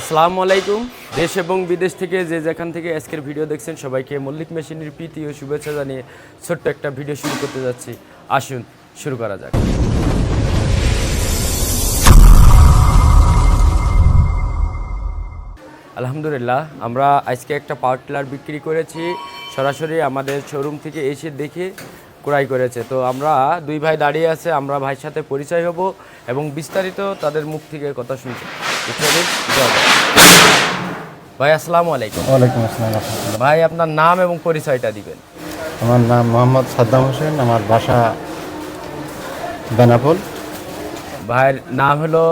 আসসালামু আলাইকুম। দেশ এবং বিদেশ থেকে যে যেখান থেকে আজকের ভিডিও দেখছেন, সবাইকে মল্লিক মেশিনের প্রীতি ও শুভেচ্ছা জানিয়ে ছোট্ট একটা ভিডিও শুরু করতে যাচ্ছি। আসুন, শুরু করা যাক। আলহামদুলিল্লাহ, আমরা আজকে একটা পাওয়ার টিলার বিক্রি করেছি। সরাসরি আমাদের শোরুম থেকে এসে দেখে ক্রয় করেছে। তো আমরা দুই ভাই দাঁড়িয়ে আছে, আমরা ভাইয়ের সাথে পরিচয় হব এবং বিস্তারিত তাদের মুখ থেকে কথা শুনছি ভাই আসসালামু আলাইকুম। ওয়ালাইকুম আসসালাম ভাই আপনার নাম এবং পরিচয়টা দিবেন। আমার নাম মোহাম্মদ সাদ্দাম হোসেন আমার বাসা বেনাপোল। ভাইয়ের নাম হলো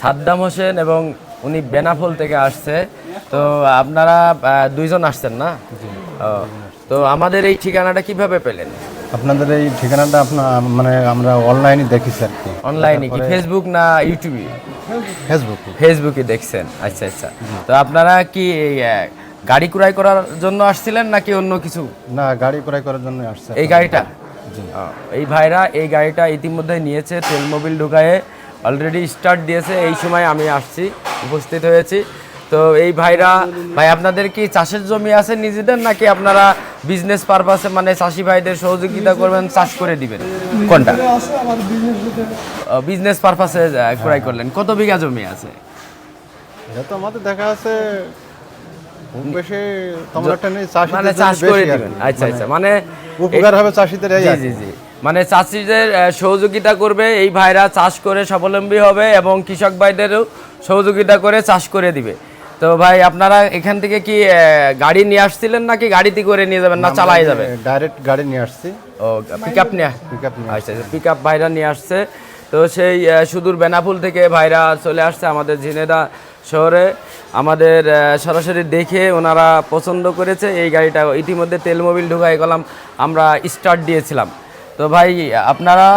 সাদ্দাম হোসেন এবং উনি বেনাফল থেকে আসছে। তো আপনারা দুইজন আসছেন না? তো আমাদের এই ঠিকানাটা কীভাবে পেলেন? আপনাদের এই ঠিকানাটা আপনার মানে আমরা অনলাইনে দেখেছি আর কি। অনলাইনে কি? ফেসবুক না ইউটিউবে ফেসবুকে ফেসবুকে দেখছেন? আচ্ছা আচ্ছা। তো আপনারা কি গাড়ি ক্রয় করার জন্য আসছিলেন নাকি অন্য কিছু? না গাড়ি ক্রয় করার জন্য আসছে এই গাড়িটা? এই ভাইরা এই গাড়িটা ইতিমধ্যে নিয়েছে তেল মোবিল ঢুকায়ে অলরেডি স্টার্ট দিয়েছে। এই সময় আমি আসছি উপস্থিত হয়েছি। তো এই ভাইরা ভাই আপনাদের কি চাষের জমি আছে নিজেদের নাকি আপনারা বিজনেস পারপাসে মানে চাষি ভাইদের সহযোগিতা করবেন চাষ করে দিবেন? কোনটা? বিজনেস পারপাসে ক্রয় করলেন। কত বিঘা জমি আছে? এটা তো আমাদের দেখা আছে মানে চাষ করে দিবেন। আচ্ছা আচ্ছা মানে উপকার হবে চাষিদের এই জি জি জি। মানে চাষিদের সহযোগিতা করবে এই ভাইরা চাষ করে স্বাবলম্বী হবে এবং কৃষক ভাইদেরও সহযোগিতা করে চাষ করে দিবে। তো ভাই আপনারা এখান থেকে কি গাড়ি নিয়ে আসছিলেন নাকি গাড়িতে করে নিয়ে যাবেন না চালাই যাবে? ডাইরেক্ট গাড়ি নিয়ে আসছি। ও পিক আপ নিয়ে পিক আপ নিয়ে আচ্ছা পিক আপ ভাইরা নিয়ে আসছে। তো সেই সুদূর বেনাপুল থেকে ভাইরা চলে আসছে আমাদের ঝিনেদা শহরে। আমাদের সরাসরি দেখে ওনারা পছন্দ করেছে। এই গাড়িটা ইতিমধ্যে তেল মোবিল ঢুকাই গেলাম আমরা স্টার্ট দিয়েছিলাম। তো ভাই আপনারা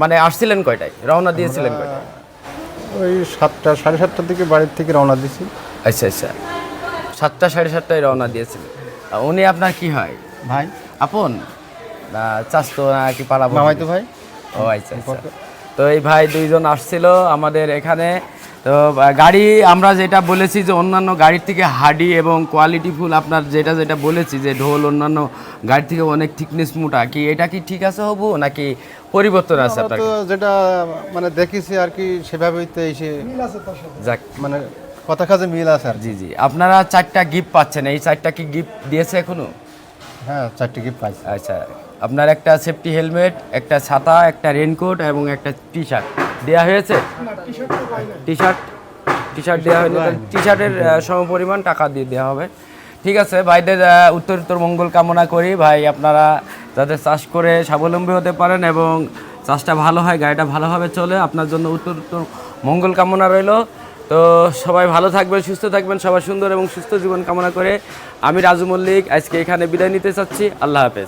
মানে আসছিলেন কয়টায়? রওনা দিয়েছিলেন কয়টায়? ওই সাতটা সাড়ে সাতটার দিকে বাড়ির থেকে রওনা দিয়েছি। আচ্ছা আচ্ছা। সাতটা সাড়ে সাতটায় রওনা দিয়েছিলেন উনি আপনার কি হয়? ভাই। আপন? না চাষ তো নাকি পাড়া মামাই তো ভাই। ও আচ্ছা আচ্ছা। তো এই ভাই দুইজন আসছিল আমাদের এখানে। তো গাড়ি আমরা যেটা বলেছি যে অন্যান্য গাড়ির থেকে হাডি এবং কোয়ালিটি ফুল আপনার যেটা যেটা বলেছি যে ঢোল অন্যান্য গাড়ি থেকে অনেক থিকনেস মোটা কি এটা কি ঠিক আছে হবু নাকি পরিবর্তন আছে আপনার? যেটা মানে দেখেছি আর কি সেভাবেই তো এসে যাক। মানে কথা কাজে মিল আছে আর জি জি। আপনারা চারটা গিফট পাচ্ছেন এই চারটা কি গিফট দিয়েছে এখনও? হ্যাঁ চারটে গিফট পাইছি। আচ্ছা আপনার একটা সেফটি হেলমেট একটা ছাতা একটা রেনকোট এবং একটা টি শার্ট দেওয়া হয়েছে? টি শার্ট টি শার্ট দেওয়া হয়নি টি শার্টের সমপরিমাণ টাকা দিয়ে দেওয়া হবে। ঠিক আছে ভাইদের আহ, উত্তর উত্তর মঙ্গল কামনা করি। ভাই আপনারা যাতে চাষ করে স্বাবলম্বী হতে পারেন এবং চাষটা ভালো হয় গাড়িটা ভালোভাবে চলে আপনার জন্য উত্তর উত্তর মঙ্গল কামনা রইল। তো সবাই ভালো থাকবেন সুস্থ থাকবেন সবাই সুন্দর এবং সুস্থ জীবন কামনা করে আমি রাজু মল্লিক আজকে এখানে বিদায় নিতে চাচ্ছি। আল্লাহ হাফেজ।